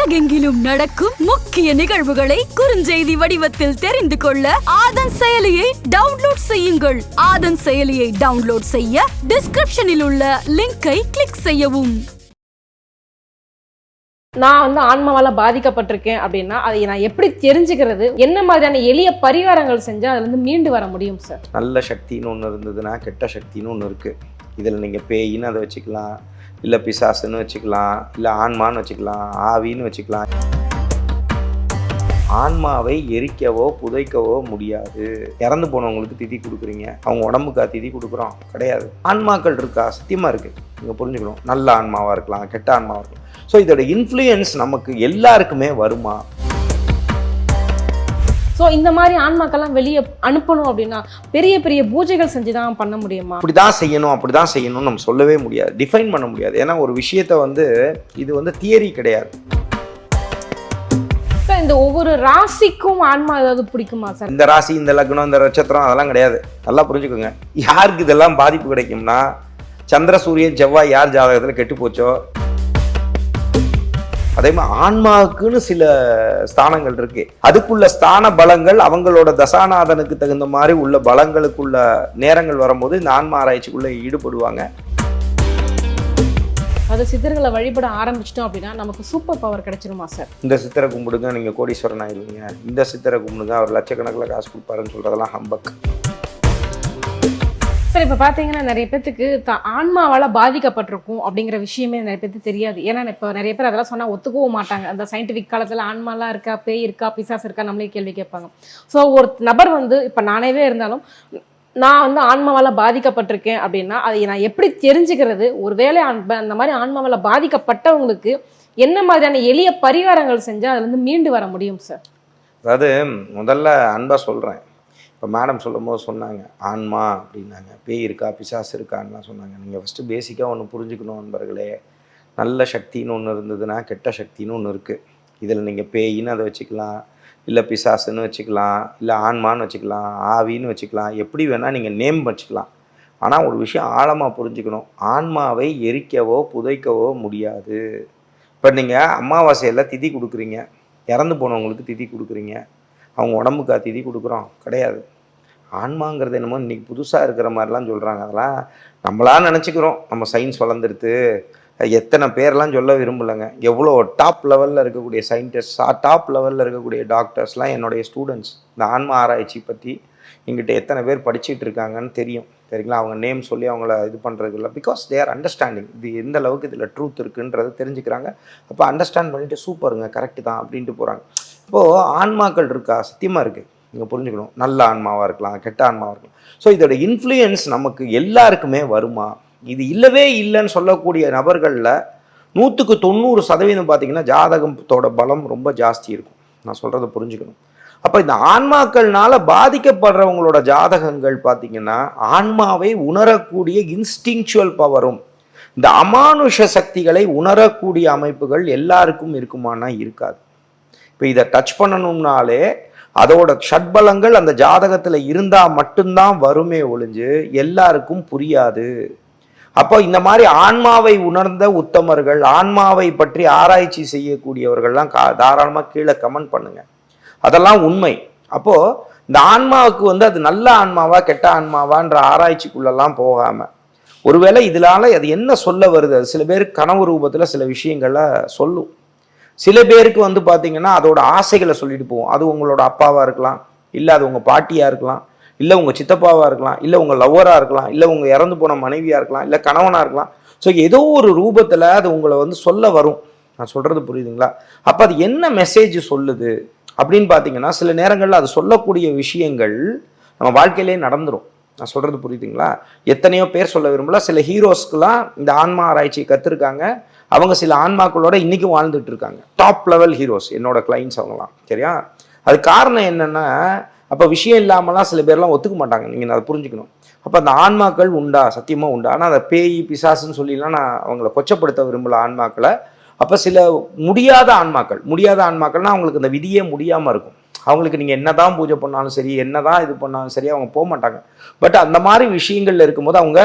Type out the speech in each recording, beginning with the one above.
உலகெங்கிலும் நடக்கும் முக்கிய நிகழ்வுகளை குறுஞ்செய்தி வடிவத்தில் தெரிந்து கொள்ள ஆதன் செயலியை டவுன்லோட் செய்யுங்கள். ஆதன் செயலியை டவுன்லோட் செய்ய டிஸ்கிரிப்ஷனில் உள்ள லிங்கை கிளிக் செய்யவும். நான் வந்து ஆன்மாவால பாதிக்கப்பட்டிருக்கேன் அப்படின்னா அதை நான் எப்படி தெரிஞ்சுக்கிறது? என்ன மாதிரியான எளிய பரிகாரங்கள் செஞ்சா அதுல இருந்து மீண்டு வர முடியும் சார் நல்ல சக்தின்னு ஒன்று இருந்ததுன்னா கெட்ட சக்தின்னு ஒன்று இருக்குது இதில் நீங்கள் பேயின்னு அதை வச்சுக்கலாம். இல்லை பிசாசுன்னு வச்சுக்கலாம் இல்லை ஆன்மான்னு வச்சுக்கலாம் ஆவின்னு வச்சுக்கலாம். ஆன்மாவை எரிக்கவோ புதைக்கவோ முடியாது. இறந்து போனவங்களுக்கு திதி கொடுக்குறீங்க. அவங்க உடம்புக்கா திதி கொடுக்குறோம். கிடையாது. ஆன்மாக்கள் இருக்கா? சத்தியமாக இருக்குது நீங்கள் புரிஞ்சுக்கணும். நல்ல ஆன்மாவாக இருக்கலாம் கெட்ட ஆன்மாவாக இருக்கலாம். ஸோ இதோட இன்ஃப்ளூயன்ஸ் நமக்கு எல்லாருக்குமே வருமா? சோ இந்த மாதிரி ஆன்மாக்கெல்லாம் வெளியே அனுப்பணும் அப்படின்னா பெரிய பெரிய பூஜைகள் செஞ்சு தான் பண்ண முடியுமா? அப்படி தான் செய்யணும் அப்படி தான் செய்யணும்னு நம்ம சொல்லவே முடியாது. டிஃபைன் பண்ண முடியாது. ஏன்னா ஒரு விஷயத்தை வந்து இது வந்து தியரி கிடையாது. இந்த ஒவ்வொரு ராசிக்கும் ஆன்மா ஏதாவது பிடிக்குமா சார் இந்த ராசி இந்த லக்னம் இந்த நட்சத்திரம் அதெல்லாம் கிடையாது. நல்லா புரிஞ்சுக்கோங்க. யாருக்கு இதெல்லாம் பாதிப்பு கிடைக்கும்னா சந்திர சூரியன் செவ்வாய் யார் ஜாதகத்தில் கெட்டு போச்சோ அதே மாதிரி ஆன்மாவுக்குன்னு சில ஸ்தானங்கள் இருக்கு. அதுக்குள்ள ஸ்தான பலங்கள் அவங்களோட தசாநாதனுக்கு தகுந்த மாதிரி உள்ள பலங்களுக்குள்ள நேரங்கள் வரும்போது இந்த ஆன்மா ஆராய்ச்சிக்குள்ள ஈடுபடுவாங்க. அது சித்தர்களை வழிபட ஆரம்பிச்சிட்டோம் அப்படின்னா நமக்கு சூப்பர் பவர் கிடைச்சிருமா சார் இந்த சித்தரை கும்பிடுங்க நீங்கள் கோடீஸ்வரன் ஆயிருவீங்க இந்த சித்தரை கும்பிடுங்க அவர் லட்சக்கணக்கில் காசு கொடுப்பாருன்னு சொல்கிறதெல்லாம் ஹம்பக் சார் இப்போ பார்த்தீங்கன்னா நிறைய பேத்துக்கு த ஆன்மாவால் பாதிக்கப்பட்டிருக்கும் அப்படிங்கிற விஷயமே நிறைய பேருக்கு தெரியாது. ஏன்னா இப்போ நிறைய பேர் அதெல்லாம் சொன்னால் ஒத்துக்கவும் மாட்டாங்க. அந்த சயின்டிஃபிக் காலத்தில் ஆன்மாலாம் இருக்கா பேய் இருக்கா பிசாஸ் இருக்கா நம்மளே கேள்வி கேட்பாங்க. ஸோ ஒரு நபர் வந்து இப்போ நானேவே இருந்தாலும் நான் வந்து ஆன்மாவால் பாதிக்கப்பட்டிருக்கேன் அப்படின்னா அதை நான் எப்படி தெரிஞ்சுக்கிறது? ஒருவேளை ஆன்- அந்த மாதிரி ஆன்மாவால் பாதிக்கப்பட்டவங்களுக்கு என்ன மாதிரியான எளிய பரிகாரங்கள் செஞ்சால் அதுலேருந்து மீண்டு வர முடியும் சார்? அதாவது முதல்ல அன்பாக சொல்கிறேன் இப்போ மேடம் சொல்லும் போது சொன்னாங்க ஆன்மா அப்படின்னாங்க. பேய் இருக்கா பிசாசு இருக்கான்லாம் சொன்னாங்க. நீங்கள் ஃபஸ்ட்டு பேசிக்காக ஒன்று புரிஞ்சுக்கணும் நண்பர்களே. நல்ல சக்தின்னு ஒன்று இருந்ததுன்னா கெட்ட சக்தின்னு ஒன்று இருக்குது இதில் நீங்கள் பேயின்னு அதை வச்சுக்கலாம் இல்லை பிசாசுன்னு வச்சுக்கலாம் இல்லை ஆன்மான்னு வச்சுக்கலாம் ஆவின்னு வச்சுக்கலாம். எப்படி வேணால் நீங்கள் நேம் வச்சுக்கலாம். ஆனால் ஒரு விஷயம் ஆழமாக புரிஞ்சுக்கணும். ஆன்மாவை எரிக்கவோ புதைக்கவோ முடியாது. இப்போ நீங்கள் அமாவாசையில் திதி கொடுக்குறீங்க. இறந்து போனவங்களுக்கு திதி கொடுக்குறீங்க. அவங்க உடம்புக்கு அத்திதி கொடுக்குறோம். கிடையாது. ஆன்மாங்கிறது என்னமோ இன்றைக்கி புதுசாக இருக்கிற மாதிரிலாம் சொல்கிறாங்க அதெல்லாம் நம்மளா நினச்சிக்கிறோம். நம்ம சயின்ஸ் வளர்ந்துருது எத்தனை பேர்லாம் சொல்ல விரும்பலைங்க. எவ்வளோ டாப் லெவலில் இருக்கக்கூடிய சயின்டிஸ்ட் டாப் லெவலில் இருக்கக்கூடிய டாக்டர்ஸ்லாம் என்னுடைய ஸ்டூடெண்ட்ஸ் இந்த ஆன்மா ஆராய்ச்சி பற்றி எங்கிட்ட எத்தனை பேர் படிச்சுட்டு இருக்காங்கன்னு தெரியும். சரிங்களா? அவங்க நேம் சொல்லி அவங்கள இது பண்ணுறது இல்லை பிகாஸ் தே ஆர் அண்டர்ஸ்டாண்டிங் இது எந்த அளவுக்கு இதில் ட்ரூத் இருக்குன்றதை தெரிஞ்சுக்கிறாங்க. அப்போ அண்டர்ஸ்டாண்ட் பண்ணிட்டு சூப்பருங்க கரெக்டு தான் அப்படின்ட்டு போகிறாங்க இப்போது ஆன்மாக்கள் இருக்கா? சத்தியமாக இருக்குது நீங்கள் புரிஞ்சுக்கணும். நல்ல ஆன்மாவாக இருக்கலாம் கெட்ட ஆன்மாவாக இருக்கலாம். ஸோ இதோட இன்ஃப்ளூயன்ஸ் நமக்கு எல்லாருக்குமே வருமா? இது இல்லவே இல்லைன்னு சொல்லக்கூடிய நபர்களில் நூற்றுக்கு தொண்ணூறு சதவீதம் பார்த்தீங்கன்னா ஜாதகத்தோட பலம் ரொம்ப ஜாஸ்தி இருக்கும். நான் சொல்கிறத புரிஞ்சுக்கணும். அப்போ இந்த ஆன்மாக்கள்னால பாதிக்கப்படுறவங்களோட ஜாதகங்கள் பார்த்தீங்கன்னா ஆன்மாவை உணரக்கூடிய இன்ஸ்டிங்சுவல் பவரும் இந்த அமானுஷ சக்திகளை உணரக்கூடிய அமைப்புகள் எல்லாருக்கும் இருக்குமானா இருக்காது. இப்போ இதை டச் பண்ணணும்னாலே அதோட ஷட்பலங்கள் அந்த ஜாதகத்தில் இருந்தால் மட்டும்தான் வருமே ஒழிஞ்சு எல்லாருக்கும் புரியாது. அப்போ இந்த மாதிரி ஆன்மாவை உணர்ந்த உத்தமர்கள் ஆன்மாவை பற்றி ஆராய்ச்சி செய்யக்கூடியவர்கள்லாம் கா தாராளமாக கீழே கமெண்ட் பண்ணுங்க. அதெல்லாம் உண்மை. அப்போது இந்த ஆன்மாவுக்கு வந்து அது நல்ல ஆன்மாவா கெட்ட ஆன்மாவான்ற ஆராய்ச்சிக்குள்ளெல்லாம் போகாமல் ஒருவேளை இதனால அது என்ன சொல்ல வருது? அது சில பேர் கனவு ரூபத்தில் சில விஷயங்களை சொல்லும். சில பேருக்கு வந்து பார்த்தீங்கன்னா அதோட ஆசைகளை சொல்லிட்டு போவோம். அது உங்களோட அப்பாவாக இருக்கலாம் இல்லை அது உங்கள் பாட்டியாக இருக்கலாம் இல்லை உங்கள் சித்தப்பாவாக இருக்கலாம் இல்லை உங்கள் லவ்வராக இருக்கலாம் இல்லை உங்கள் இறந்து போன மனைவியாக இருக்கலாம் இல்லை கணவனாக இருக்கலாம். ஸோ ஏதோ ஒரு ரூபத்தில் அது உங்களை வந்து சொல்ல வரும். நான் சொல்கிறது புரியுதுங்களா? அப்போ அது என்ன மெசேஜ் சொல்லுது அப்படின்னு பார்த்தீங்கன்னா சில நேரங்களில் அது சொல்லக்கூடிய விஷயங்கள் நம்ம வாழ்க்கையிலே நடந்துடும் நான் சொல்கிறது புரியுதுங்களா? எத்தனையோ பேர் சொல்ல விரும்பல. சில ஹீரோஸ்க்குலாம் இந்த ஆன்மா ஆராய்ச்சி கற்றுருக்காங்க அவங்க சில ஆன்மாக்களோட இன்றைக்கும் வாழ்ந்துட்டு இருக்காங்க. டாப் லெவல் ஹீரோஸ் என்னோட கிளைண்ட்ஸ் அவங்கலாம். சரியா? அது காரணம் என்னன்னா அப்போ விஷயம் இல்லாமலாம் சில பேர்லாம் ஒத்துக்க மாட்டாங்க. நீங்கள் அதை புரிஞ்சுக்கணும். அப்போ அந்த ஆன்மாக்கள் உண்டா? சத்தியமாக உண்டா? ஆனால் அதை பேய் பிசாசுன்னு சொல்லிலாம் நான் அவங்கள கொச்சப்படுத்த விரும்பல ஆன்மாக்களை. அப்போ சில முடியாத ஆன்மாக்கள் முடியாத ஆன்மாக்கள்னால் அவங்களுக்கு இந்த விதியே முடியாமல் இருக்கும். அவங்களுக்கு நீங்கள் என்னதான் பூஜை பண்ணாலும் சரி என்னதான் இது பண்ணாலும் சரி அவங்க போக மாட்டாங்க. பட் அந்த மாதிரி விஷயங்கள்ல இருக்கும்போது அவங்க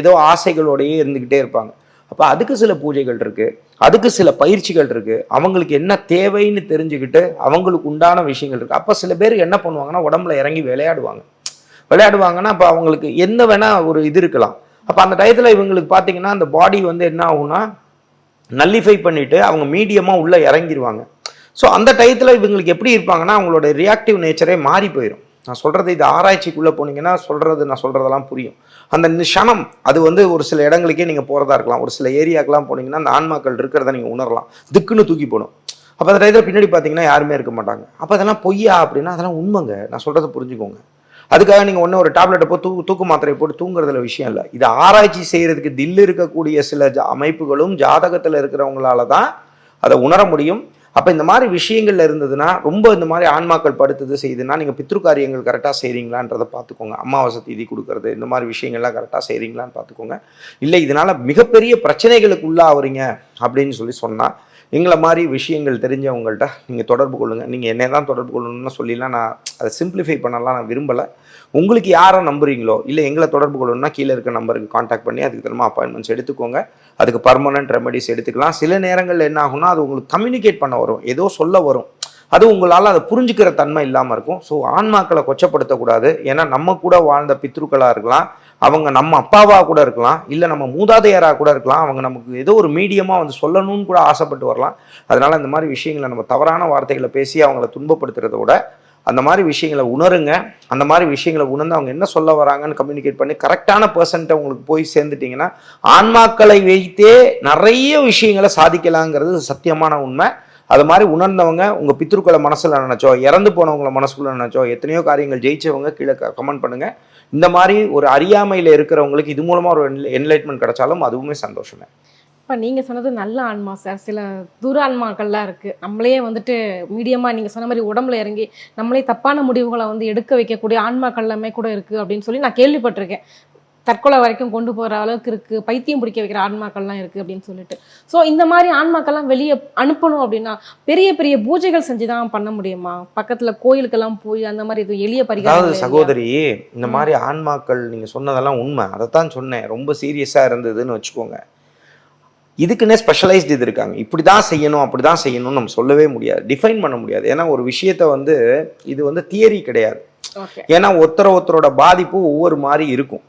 ஏதோ ஆசைகளோடையே இருந்துக்கிட்டே இருப்பாங்க. அப்போ அதுக்கு சில பூஜைகள் இருக்குது அதுக்கு சில பயிற்சிகள் இருக்குது அவங்களுக்கு என்ன தேவைன்னு தெரிஞ்சுக்கிட்டு அவங்களுக்கு உண்டான விஷயங்கள் இருக்குது அப்போ சில பேர் என்ன பண்ணுவாங்கன்னா உடம்புல இறங்கி விளையாடுவாங்க. விளையாடுவாங்கன்னா அப்போ அவங்களுக்கு என்ன வேணால் ஒரு இது இருக்கலாம். அப்போ அந்த டயத்தில் இவங்களுக்கு பார்த்தீங்கன்னா அந்த பாடி வந்து என்ன ஆகும்னா நல்லிஃபை பண்ணிவிட்டு அவங்க மீடியமாக உள்ளே இறங்கிடுவாங்க ஸோ அந்த டயத்தில் இவங்களுக்கு எப்படி இருப்பாங்கன்னா அவங்களோட ரியாக்டிவ் நேச்சரே மாறி போயிடும் நான் சொல்கிறது இது ஆராய்ச்சிக்குள்ளே போனீங்கன்னா சொல்கிறது நான் சொல்கிறதெல்லாம் புரியும். அந்த நிஷணம் அது வந்து ஒரு சில இடங்களுக்கே நீங்கள் போகிறதா இருக்கலாம். ஒரு சில ஏரியாக்கெலாம் போனீங்கன்னா அந்த ஆன்மாக்கள் இருக்கிறத நீங்கள் உணரலாம். திக்குன்னு தூக்கி போடும். அப்போ அந்த டயத்தில் பின்னாடி பார்த்தீங்கன்னா யாருமே இருக்க மாட்டாங்க. அப்போ அதெல்லாம் பொய்யா அப்படின்னா அதெல்லாம் உண்மைங்க. நான் சொல்கிறத புரிஞ்சுக்கோங்க. அதுக்காக நீங்கள் ஒன்று ஒரு டேப்லெட்டை போட்டு தூ தூக்கு மாத்திரையை போட்டு தூங்குறதுல விஷயம் இல்லை. இது ஆராய்ச்சி செய்கிறதுக்கு தில்லு இருக்கக்கூடிய சில ஜா- அமைப்புகளும் ஜாதகத்தில் இருக்கிறவங்களால தான் அதை உணர முடியும். அப்போ இந்த மாதிரி விஷயங்கள்ல இருந்ததுன்னா ரொம்ப இந்த மாதிரி ஆன்மாக்கள் படுத்துது செய்யுதுன்னா நீங்கள் பித்ரு காரியங்கள் கரெக்டாக செய்கிறீங்களான்றதை பார்த்துக்கோங்க. அமாவாசை தீதி கொடுக்கறது இந்த மாதிரி விஷயங்கள்லாம் கரெக்டாக செய்கிறீங்களான்னு பார்த்துக்கோங்க. இல்லை இதனால் மிகப்பெரிய பிரச்சனைகளுக்கு உள்ளாவறீங்க அப்படின்னு சொல்லி சொன்னால் எங்களை மாதிரி விஷயங்கள் தெரிஞ்சவங்கள்ட்ட நீங்கள் தொடர்பு கொள்ளுங்கள் நீங்கள் என்னை தான் தொடர்பு கொள்ளணும்னு சொல்லிலாம் நான் அதை சிம்பிளிஃபை பண்ணலாம் நான் விரும்பலை. உங்களுக்கு யாரை நம்புறீங்களோ இல்லை எங்களை தொடர்பு கொள்ளணும்னா கீழே இருக்க நம்பருக்கு காண்டாக்ட் பண்ணி அதுக்கு தரமா அப்பாயின்மெண்ட்ஸ் எடுத்துக்கோங்க. அதுக்கு பர்மனன்ட் ரெமெடிஸ் எடுத்துக்கலாம். சில நேரங்களில் என்ன ஆகும்னா அது உங்களுக்கு கம்யூனிகேட் பண்ண வரும். ஏதோ சொல்ல வரும். அது உங்களால் அதை புரிஞ்சுக்கிற தன்மை இல்லாமல் இருக்கும். ஸோ ஆன்மாக்களை கொச்சப்படுத்தக்கூடாது. ஏன்னா நம்ம கூட வாழ்ந்த பித்ருக்களாக இருக்கலாம். அவங்க நம்ம அப்பாவாக கூட இருக்கலாம். இல்லை நம்ம மூதாதையராக கூட இருக்கலாம். அவங்க நமக்கு ஏதோ ஒரு மீடியமாக வந்து சொல்லணும்னு கூட ஆசைப்பட்டு வரலாம். அதனால் இந்த மாதிரி விஷயங்களை நம்ம தவறான வார்த்தைகளை பேசி அவங்கள துன்பப்படுத்துறத விட அந்த மாதிரி விஷயங்களை உணருங்க. அந்த மாதிரி விஷயங்களை உணர்ந்து அவங்க என்ன சொல்ல வராங்கன்னு கம்யூனிகேட் பண்ணி கரெக்டான பர்சன்ட்டை உங்களுக்கு போய் சேர்ந்துட்டிங்கன்னா ஆன்மாக்களை வைத்தே நிறைய விஷயங்களை சாதிக்கலாங்கிறது சத்தியமான உண்மை. அது மாதிரி உணர்ந்தவங்க உங்கள் பித்ருக்களை மனசில் நினைச்சோ இறந்து போனவங்கள மனசுக்குள்ள நினைச்சோ எத்தனையோ காரியங்கள் ஜெயிச்சவங்க கீழே கமெண்ட் பண்ணுங்கள் இந்த மாதிரி ஒரு அறியாமையில் இருக்கிறவங்களுக்கு இது மூலமாக ஒரு என்லைட்மெண்ட் கிடைச்சாலும் அதுவுமே சந்தோஷமே. இப்போ நீங்கள் சொன்னது நல்ல ஆன்மா சார். சில தூர ஆன்மாக்கள்லாம் இருக்குது நம்மளே வந்துட்டு மீடியமாக நீங்கள் சொன்ன மாதிரி உடம்புல இறங்கி நம்மளே தப்பான முடிவுகளை வந்து எடுக்க வைக்கக்கூடிய ஆன்மாக்கள் எல்லாமே கூட இருக்குது அப்படின்னு சொல்லி நான் கேள்விப்பட்டிருக்கேன். தற்கொலை வரைக்கும் கொண்டு போகிற அளவுக்கு இருக்குது பைத்தியம் பிடிக்க வைக்கிற ஆன்மாக்கள்லாம் இருக்குது அப்படின்னு சொல்லிட்டு. ஸோ இந்த மாதிரி ஆன்மாக்கள்லாம் வெளியே அனுப்பணும் அப்படின்னா பெரிய பெரிய பூஜைகள் செஞ்சு தான் பண்ண முடியுமா? பக்கத்தில் கோயிலுக்கெல்லாம் போய் அந்த மாதிரி இது எளிய பரிகாரம் சகோதரி இந்த மாதிரி ஆன்மாக்கள் நீங்க சொன்னதெல்லாம் உண்மை. அதைத்தான் சொன்னேன். ரொம்ப சீரியஸா இருந்ததுன்னு வச்சுக்கோங்க. இதுக்குன்னே ஸ்பெஷலைஸ்டு இது இருக்காங்க. இப்படி தான் செய்யணும் அப்படி தான் செய்யணும்னு நம்ம சொல்லவே முடியாது. டிஃபைன் பண்ண முடியாது. ஏன்னா ஒரு விஷயத்த வந்து இது வந்து தியரி கிடையாது. ஏன்னா ஒருத்தர ஒருத்தரோட பாதிப்பு ஒவ்வொரு மாதிரி இருக்கும்.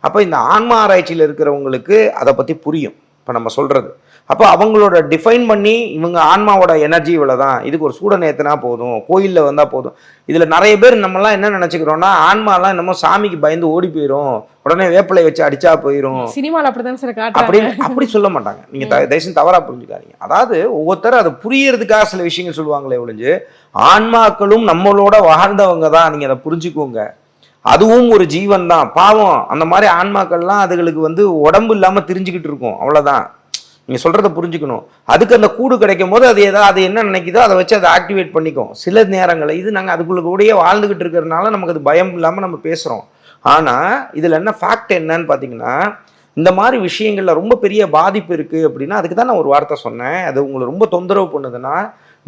அப்போ இந்த ஆன்மா ஆராய்ச்சியில் இருக்கிறவங்களுக்கு அதை பற்றி புரியும். இப்போ நம்ம சொல்கிறது அப்போ அவங்களோட டிஃபைன் பண்ணி இவங்க ஆன்மாவோட எனர்ஜி இவ்வளோ தான் இதுக்கு ஒரு சூடன் ஏற்றினா போதும். கோயிலில் வந்தால் போதும். இதில் நிறைய பேர் நம்மலாம் என்ன நினச்சிக்கிறோம்னா ஆன்மாலாம் என்னமோ சாமிக்கு பயந்து ஓடி போயிடும் உடனே வேப்பிலை வச்சு அடிச்சா போயிடும் சினிமாவில் அப்படிதான் சார் அப்படின்னு அப்படி சொல்ல மாட்டாங்க. நீங்க த- தயவுசெய்து தவறா புரிஞ்சுக்காதீங்க. அதாவது ஒவ்வொருத்தரும் அதை புரியறதுக்காக சில விஷயங்கள் சொல்லுவாங்களே ஒழிஞ்சு ஆன்மாக்களும் நம்மளோட வாழ்ந்தவங்க தான். நீங்க அதை புரிஞ்சுக்கோங்க. அதுவும் ஒரு ஜீவன் தான் பாவம். அந்த மாதிரி ஆன்மாக்கள்லாம் அதுகளுக்கு வந்து உடம்பு இல்லாமல் தெரிஞ்சுக்கிட்டு இருக்கும். அவ்வளோதான் நீங்கள் சொல்கிறத புரிஞ்சுக்கணும். அதுக்கு அந்த கூடு கிடைக்கும் போது அது ஏதாவது அது என்ன நினைக்குதோ அதை வச்சு அதை ஆக்டிவேட் பண்ணிக்கும். சில நேரங்களில் இது நாங்கள் அதுக்குள்ள கூடயே வாழ்ந்துகிட்டு இருக்கிறதுனால நமக்கு அது பயம் இல்லாமல் நம்ம பேசுகிறோம் ஆனால் இதில் என்ன ஃபேக்ட் என்னன்னு பார்த்தீங்கன்னா இந்த மாதிரி விஷயங்களில் ரொம்ப பெரிய பாதிப்பு இருக்குது அப்படின்னா அதுக்கு தான் நான் ஒரு வார்த்தை சொன்னேன். அது உங்களை ரொம்ப தொந்தரவு பண்ணுதுன்னா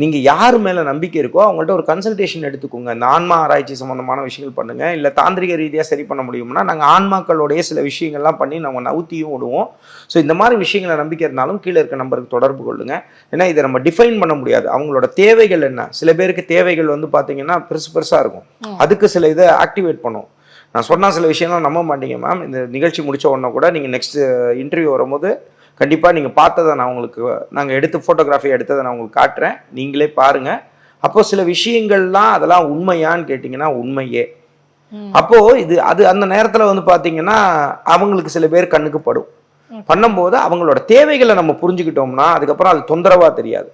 நீங்கள் யார் மேலே நம்பிக்கை இருக்கோ அவங்கள்ட்ட ஒரு கன்சல்டேஷன் எடுத்துக்கோங்க. இந்த ஆன்மா ஆராய்ச்சி சம்மந்தமான விஷயங்கள் பண்ணுங்க. இல்லை தாந்திரிக ரீதியாக சரி பண்ண முடியும்னா நாங்கள் ஆன்மாக்களோடைய சில விஷயங்கள்லாம் பண்ணி நாங்கள் நவுத்தியும் விடுவோம் ஸோ இந்த மாதிரி விஷயங்களை நம்பிக்கை இருந்தாலும் கீழே இருக்க நம்பருக்கு தொடர்பு கொள்ளுங்க. ஏன்னா இதை நம்ம டிஃபைன் பண்ண முடியாது. அவங்களோட தேவைகள் என்ன? சில பேருக்கு தேவைகள் வந்து பார்த்தீங்கன்னா பெருசு பெருசாக இருக்கும். அதுக்கு சில இதை ஆக்டிவேட் பண்ணும். நான் சொன்ன சில விஷயம்லாம் நம்ப மாட்டீங்க மேம் இந்த நிகழ்ச்சி முடிச்ச உடனே கூட நீங்கள் நெக்ஸ்ட் இன்டர்வியூ வரும்போது கண்டிப்பாக நீங்கள் பார்த்ததை நான் உங்களுக்கு நாங்கள் எடுத்து ஃபோட்டோகிராஃபி எடுத்ததை நான் உங்களுக்கு காட்டுறேன். நீங்களே பாருங்கள் அப்போ சில விஷயங்கள்லாம் அதெல்லாம் உண்மையான்னு கேட்டிங்கன்னா உண்மையே. ம். அப்போ இது அது அந்த நேரத்தில் வந்து பார்த்தீங்கன்னா அவங்களுக்கு சில பேர் கண்ணுக்கு படும். பண்ணும்போது அவங்களோட தேவைகளை நம்ம புரிஞ்சுக்கிட்டோம்னா அதுக்கப்புறம் அது தொந்தரவா தெரியாது.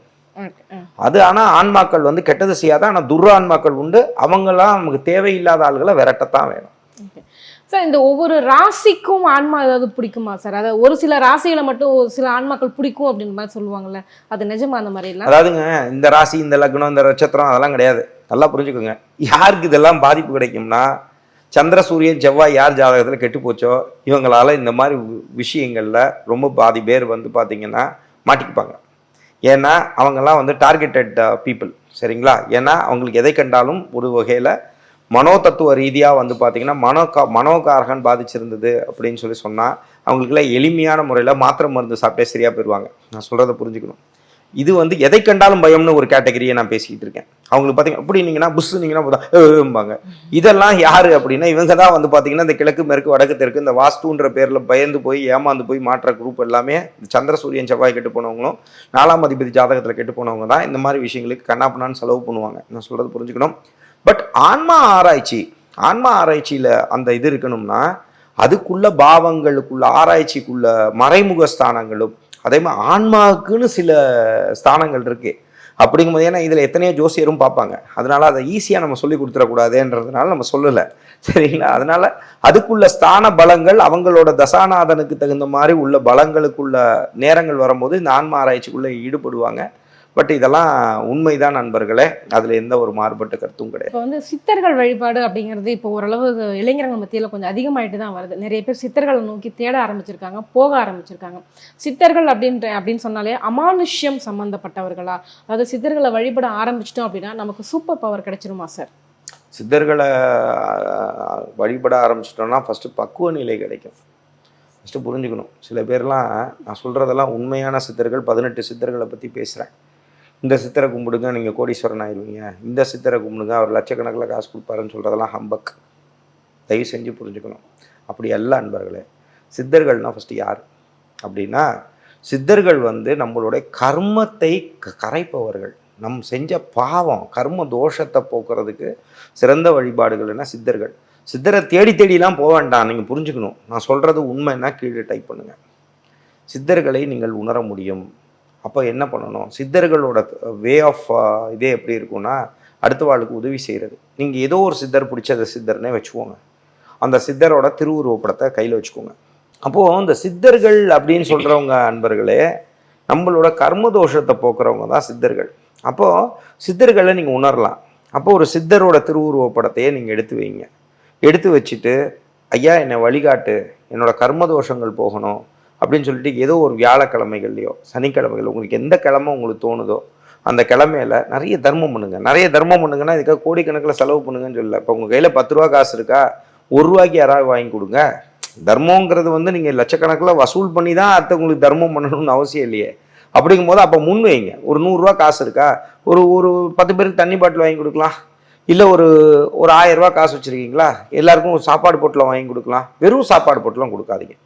அது ஆனால் ஆன்மாக்கள் வந்து கெட்டது செய்யாத ஆனால் துர் ஆன்மாக்கள் உண்டு. அவங்கெல்லாம் நமக்கு தேவையில்லாத ஆளுகளை விரட்டத்தான் வேணும். சார் இந்த ஒவ்வொரு ராசிக்கும் ஆன்மா ஏதாவது பிடிக்குமா சார்? அதாவது ஒரு சில ராசிகளை மட்டும் ஒரு சில ஆன்மாக்கள் பிடிக்கும் அப்படின்ற மாதிரி சொல்லுவாங்கல்ல அது நிஜமா அந்த மாதிரி இல்லை? அதாவதுங்க இந்த ராசி இந்த லக்னம் இந்த நட்சத்திரம் அதெல்லாம் கிடையாது. நல்லா புரிஞ்சுக்கோங்க. யாருக்கு இதெல்லாம் பாதிப்பு கிடைக்கும்னா சந்திர சூரியன் செவ்வாய் யார் ஜாதகத்தில் கெட்டு போச்சோ இவங்களால இந்த மாதிரி விஷயங்களில் ரொம்ப பாதி பேர் வந்து பார்த்தீங்கன்னா மாட்டிக்குப்பாங்க. ஏன்னா அவங்கெல்லாம் வந்து டார்கெட்டட் பீப்புள் uh, சரிங்களா? ஏன்னா அவங்களுக்கு எதை கண்டாலும் ஒரு வகையில் மனோதத்துவ ரீதியாக வந்து பார்த்தீங்கன்னா மனோகா மனோகாரகன் பாதிச்சிருந்தது அப்படின்னு சொல்லி சொன்னால் அவங்களுக்குலாம் எளிமையான முறையில் மாத்திரை மருந்து சாப்பிட்டே சரியாக போயிடுவாங்க நான் சொல்கிறத புரிஞ்சுக்கணும். இது வந்து எதை கண்டாலும் பயம்னு ஒரு கேட்டகரியை நான் பேசிக்கிட்டு இருக்கேன். அவங்களுக்கு பார்த்தீங்கன்னா அப்படின்னீங்கன்னா புஷ்னீங்கன்னா இதெல்லாம் யார் அப்படின்னா இவங்க தான் வந்து பார்த்தீங்கன்னா இந்த கிழக்கு மேற்கு வடக்கு தெற்கு இந்த வாஸ்துன்ற பேரில் பயந்து போய் ஏமாந்து போய் மாற்ற குரூப் எல்லாமே சந்திர சூரியன் செவ்வாய் கெட்டு போனவங்களும் நாலாம் அதிபதி ஜாதகத்தில் கெட்டு போனவங்க தான் இந்த மாதிரி விஷயங்களுக்கு கண்ணாப்பண்ணான்னு செலவு பண்ணுவாங்க. நான் சொல்கிறது புரிஞ்சுக்கணும். பட் ஆன்மா ஆராய்ச்சி ஆன்மா ஆராய்ச்சியில் அந்த இது இருக்கணும்னா அதுக்குள்ள பாவங்களுக்குள்ள ஆராய்ச்சிக்குள்ள மறைமுக ஸ்தானங்களும் அதே மாதிரி ஆன்மாவுக்குன்னு சில ஸ்தானங்கள் இருக்கு. அப்படிங்கும்போது ஏன்னா இதில் எத்தனையோ ஜோசியரும் பார்ப்பாங்க. அதனால அதை ஈஸியாக நம்ம சொல்லி கொடுத்துடக்கூடாதுன்றதுனால நம்ம சொல்லலை. சரிங்களா? அதனால அதுக்குள்ள ஸ்தான பலங்கள் அவங்களோட தசாநாதனுக்கு தகுந்த மாதிரி உள்ள பலங்களுக்குள்ள நேரங்கள் வரும்போது இந்த ஆன்மா ஆராய்ச்சிக்குள்ளே ஈடுபடுவாங்க. பட் இதெல்லாம் உண்மைதான் நண்பர்களே. அதில் எந்த ஒரு மாறுபட்ட கருத்தும் கிடையாது. இப்போ வந்து சித்தர்கள் வழிபாடு அப்படிங்கிறது இப்போ ஓரளவு இளைஞர்கள் மத்தியில் கொஞ்சம் அதிகமாயிட்டு தான் வருது. நிறைய பேர் சித்தர்களை நோக்கி தேட ஆரம்பிச்சிருக்காங்க போக ஆரம்பிச்சிருக்காங்க. சித்தர்கள் அப்படின்ற அப்படின்னு சொன்னாலே அமானுஷ்யம் சம்பந்தப்பட்டவர்களா? அதாவது சித்தர்களை வழிபட ஆரம்பிச்சிட்டோம் அப்படின்னா நமக்கு சூப்பர் பவர் கிடைச்சிருமா சார் சித்தர்களை வழிபட ஆரம்பிச்சிட்டோம்னா ஃபஸ்ட்டு பக்குவ நிலை கிடைக்கும். ஃபஸ்ட்டு புரிஞ்சுக்கணும். சில பேர்லாம் நான் சொல்கிறதெல்லாம் உண்மையான சித்தர்கள் பதினெட்டு சித்தர்களை பற்றி பேசுகிறேன் இந்த சித்திரை கும்பிடுங்க நீங்கள் கோடீஸ்வரன் ஆயிடுவீங்க இந்த சித்தரை கும்பிடுங்க அவர் லட்சக்கணக்கில் காசு கொடுப்பாருன்னு சொல்கிறதெல்லாம் ஹம்பக் தயவு செஞ்சு புரிஞ்சுக்கணும். அப்படி அல்ல அன்பர்களே சித்தர்கள்னால் ஃபஸ்ட்டு யார்? அப்படின்னா சித்தர்கள் வந்து நம்மளுடைய கர்மத்தை க- கரைப்பவர்கள். நம் செஞ்ச பாவம் கர்ம தோஷத்தை போக்குறதுக்கு சிறந்த வழிபாடுகள்னா சித்தர்கள். சித்தரை தேடி தேடிலாம் போக வேண்டாம் நீங்கள் புரிஞ்சுக்கணும். நான் சொல்கிறது உண்மைன்னா கீழே டைப் பண்ணுங்கள் சித்தர்களை நீங்கள் உணர முடியும். அப்போ என்ன பண்ணணும்? சித்தர்களோட வே ஆஃப் இதே எப்படி இருக்கும்னா அடுத்த வாழ்க்கு உதவி செய்கிறது நீங்கள் ஏதோ ஒரு சித்தர் பிடிச்ச அந்த சித்தர்னே வச்சுக்கோங்க. அந்த சித்தரோட திருவுருவப்படத்தை கையில் வச்சுக்கோங்க. அப்போது இந்த சித்தர்கள் அப்படின்னு சொல்கிறவங்க அன்பர்களே நம்மளோட கர்ம தோஷத்தை போக்குறவங்க தான் சித்தர்கள். அப்போது சித்தர்களை நீங்கள் உணரலாம். அப்போ ஒரு சித்தரோட திருவுருவப்படத்தையே நீங்கள் எடுத்து வைங்க. எடுத்து வச்சுட்டு ஐயா என்னை வழிகாட்டு. என்னோட கர்ம தோஷங்கள் போகணும். அப்படின்னு சொல்லிட்டு ஏதோ ஒரு வியாழக்கிழமைகள்லையோ சனிக்கிழமைகள் உங்களுக்கு எந்த கிழமை உங்களுக்கு தோணுதோ அந்த கிழமையில நிறைய தர்மம் பண்ணுங்க. நிறைய தர்மம் பண்ணுங்கன்னா இதுக்காக கோடிக்கணக்கில் செலவு பண்ணுங்கன்னு சொல்லல. இப்போ உங்கள் கையில் பத்து ரூபா காசு இருக்கா? ஒரு ரூபாய்க்கு யாராவது வாங்கி கொடுங்க. தர்மங்கிறது வந்து நீங்கள் லட்சக்கணக்கில் வசூல் பண்ணி தான் அடுத்த உங்களுக்கு தர்மம் பண்ணணும்னு அவசியம் இல்லையே. அப்படிங்கும்போது அப்போ முன் வைங்க ஒரு நூறுரூவா காசு இருக்கா? ஒரு ஒரு பத்து பேருக்கு தண்ணி பாட்டில் வாங்கி கொடுக்கலாம். இல்லை ஒரு ஒரு ஆயிரம் ரூபா காசு வச்சுருக்கீங்களா? எல்லாருக்கும் ஒரு சாப்பாடு பொட்டில் வாங்கி கொடுக்கலாம். வெறும் சாப்பாடு பொட்டலம் கொடுக்காதீங்க.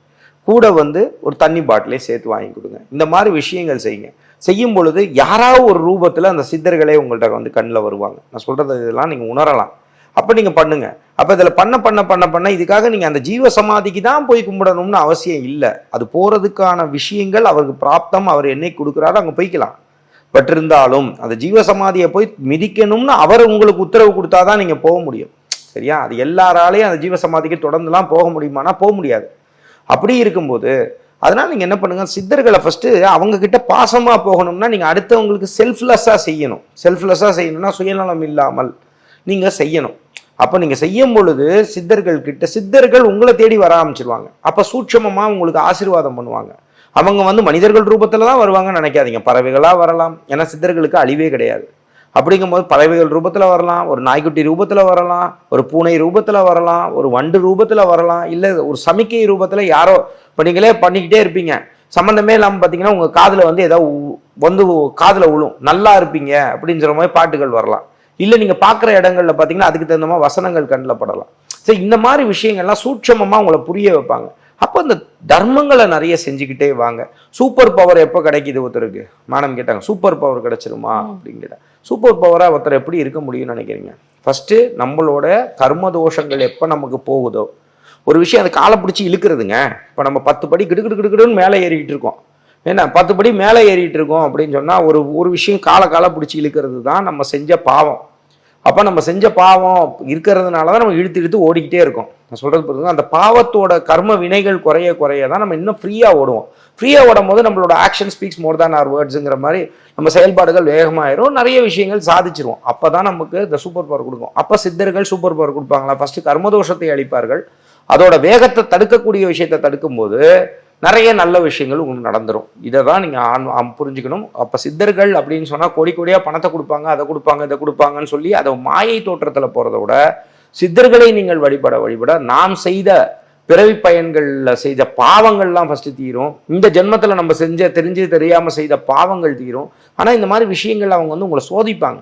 கூட வந்து ஒரு தண்ணி பாட்டிலே சேர்த்து வாங்கி கொடுங்க. இந்த மாதிரி விஷயங்கள் செய்யுங்க. செய்யும் பொழுது யாராவது ஒரு ரூபத்தில் அந்த சித்தர்களே உங்கள்கிட்ட வந்து கண்ணில் வருவாங்க. நான் சொல்கிறது இதெல்லாம் நீங்கள் உணரலாம். அப்போ நீங்கள் பண்ணுங்க. அப்போ இதில் பண்ண பண்ண பண்ண பண்ண இதுக்காக நீங்கள் அந்த ஜீவ சமாதிக்கு தான் போய் கும்பிடணும்னு அவசியம் இல்லை. அது போகிறதுக்கான விஷயங்கள் அவருக்கு பிராப்தம் அவர் என்னைக்கு கொடுக்குறாரோ அங்கே போய்க்கலாம். பட் இருந்தாலும் அந்த ஜீவ சமாதியை போய் மிதிக்கணும்னு அவர் உங்களுக்கு உத்தரவு கொடுத்தா தான் நீங்கள் போக முடியும். சரியா? அது எல்லாராலையும் அந்த ஜீவ சமாதிக்கு தொடர்ந்துலாம் போக முடியுமானா போக முடியாது. அப்படி இருக்கும்போது அதனால் நீங்கள் என்ன பண்ணுங்க சித்தர்களை ஃபஸ்ட்டு அவங்கக்கிட்ட பாசமாக போகணும்னா நீங்கள் அடுத்தவங்களுக்கு செல்ஃப்லெஸ்ஸாக செய்யணும். செல்ஃப்லெஸ்ஸாக செய்யணும்னா சுயநலம் இல்லாமல் நீங்கள் செய்யணும். அப்போ நீங்கள் செய்யும் பொழுது சித்தர்கள் கிட்ட சித்தர்கள் உங்களை தேடி வர ஆரம்பிச்சிருவாங்க. அப்போ சூட்சமமாக உங்களுக்கு ஆசீர்வாதம் பண்ணுவாங்க. அவங்க வந்து மனிதர்கள் ரூபத்தில் தான் வருவாங்கன்னு நினைக்காதீங்க. பறவைகளாக வரலாம். ஏன்னா சித்தர்களுக்கு அழிவே கிடையாது. அப்படிங்கும்போது பறவைகள் ரூபத்தில் வரலாம் ஒரு நாய்க்குட்டி ரூபத்தில் வரலாம் ஒரு பூனை ரூபத்தில் வரலாம் ஒரு வண்டு ரூபத்தில் வரலாம் இல்லை ஒரு சமிக்கை ரூபத்தில் யாரோ இப்போ நீங்களே பண்ணிக்கிட்டே இருப்பீங்க. சம்மந்தமே இல்லாமல் பார்த்தீங்கன்னா உங்கள் காதில் வந்து ஏதோ வந்து காதில் விழும் நல்லா இருப்பீங்க அப்படிங்கிற மாதிரி பாட்டுகள் வரலாம். இல்லை நீங்கள் பார்க்குற இடங்களில் பார்த்தீங்கன்னா அதுக்கு தகுந்த மாதிரி வசனங்கள் கண்ணில் படலாம். சரி இந்த மாதிரி விஷயங்கள்லாம் சூட்சமமாக உங்களை புரிய வைப்பாங்க. அப்போ இந்த தர்மங்களை நிறைய செஞ்சுக்கிட்டே வாங்க. சூப்பர் பவர் எப்போ கிடைக்குது ஒருத்தருக்கு? மேடம் கேட்டாங்க சூப்பர் பவர் கிடைச்சிருமா? அப்படின்னு கேட்டாங்க. சூப்பர் பவராக ஒருத்தர் எப்படி இருக்க முடியும்னு நினைக்கிறீங்க? ஃபர்ஸ்ட் நம்மளோட கர்ம தோஷங்கள் எப்போ நமக்கு போகுதோ ஒரு விஷயம் அது காலை பிடிச்சி இழுக்கிறதுங்க. இப்போ நம்ம பத்து படி கிடு கிடு கிடுன்னு மேலே ஏறிக்கிட்டு இருக்கோம். என்ன பத்து படி மேலே ஏறிட்டு இருக்கோம் அப்படின்னு சொன்னால் ஒரு ஒரு விஷயம் காலை காலை பிடிச்சி இழுக்கிறது தான் நம்ம செஞ்ச பாவம். அப்போ நம்ம செஞ்ச பாவம் இருக்கிறதுனால தான் நம்ம இழுத்து இழுத்து ஓடிக்கிட்டே இருக்கோம். நான் சொல்கிறது பார்த்தீங்கன்னா அந்த பாவத்தோட கர்ம வினைகள் குறைய குறைய தான் நம்ம இன்னும் ஃப்ரீயாக ஓடுவோம். ஃப்ரீயாக ஓடும் போது நம்மளோட ஆக்ஷன் ஸ்பீக்ஸ் மோர் தான் ஆர் வேர்ட்ஸுங்கிற மாதிரி நம்ம செயல்பாடுகள் வேகமாயிரும். நிறைய விஷயங்கள் சாதிச்சிருவோம். அப்போ தான் நமக்கு இந்த சூப்பர் பவர் கொடுக்கும். அப்போ சித்தர்கள் சூப்பர் பவர் கொடுப்பாங்களா? ஃபஸ்ட்டு கர்மதோஷத்தை அளிப்பார்கள் அதோட வேகத்தை தடுக்கக்கூடிய விஷயத்தை தடுக்கும்போது நிறைய நல்ல விஷயங்கள் உங்களுக்கு நடந்துரும். இதை தான் நீங்கள் ஆண் புரிஞ்சுக்கணும். அப்போ சித்தர்கள் அப்படின்னு சொன்னால் கோடி கோடியாக பணத்தை கொடுப்பாங்க அதை கொடுப்பாங்க இதை கொடுப்பாங்கன்னு சொல்லி அதை மாயை தோற்றத்தில் போகிறத விட சித்தர்களை நீங்கள் வழிபட வழிபட நாம் செய்த பிறவி பயன்களில் செய்த பாவங்கள்லாம் ஃபஸ்ட்டு தீரும். இந்த ஜென்மத்தில் நம்ம செஞ்ச தெரிஞ்சு தெரியாமல் செய்த பாவங்கள் தீரும். ஆனால் இந்த மாதிரி விஷயங்கள் அவங்க வந்து உங்களை சோதிப்பாங்க.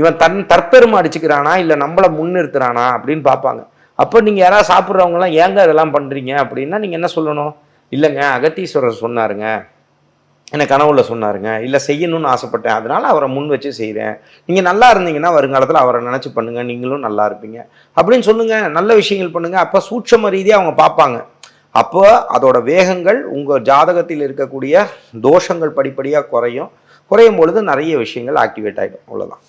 இவன் தன் தற்பெருமை அடிச்சுக்கிறானா இல்லை நம்மளை முன்னிறுத்துறானா அப்படின்னு பார்ப்பாங்க. அப்போ நீங்கள் யாராவது சாப்பிட்றவங்கலாம் ஏங்க இதெல்லாம் பண்ணுறீங்க அப்படின்னா நீங்கள் என்ன சொல்லணும்? இல்லைங்க அகத்தீஸ்வரர் சொன்னாருங்க. எனக்கு கனவுல சொன்னாருங்க. இல்லை செய்யணும்னு ஆசைப்பட்டேன். அதனால அவரை முன் வச்சு செய்கிறேன் நீங்கள் நல்லா இருந்தீங்கன்னா வருங்காலத்தில் அவரை நினச்சி பண்ணுங்க. நீங்களும் நல்லா இருப்பீங்க. அப்படின்னு சொல்லுங்க. நல்ல விஷயங்கள் பண்ணுங்க. அப்போ சூட்சம ரீதியாக அவங்க பார்ப்பாங்க. அப்போ அதோட வேகங்கள் உங்கள் ஜாதகத்தில் இருக்கக்கூடிய தோஷங்கள் படிப்படியாக குறையும். குறையும் பொழுது நிறைய விஷயங்கள் ஆக்டிவேட் ஆகிடும் அவ்வளோதான்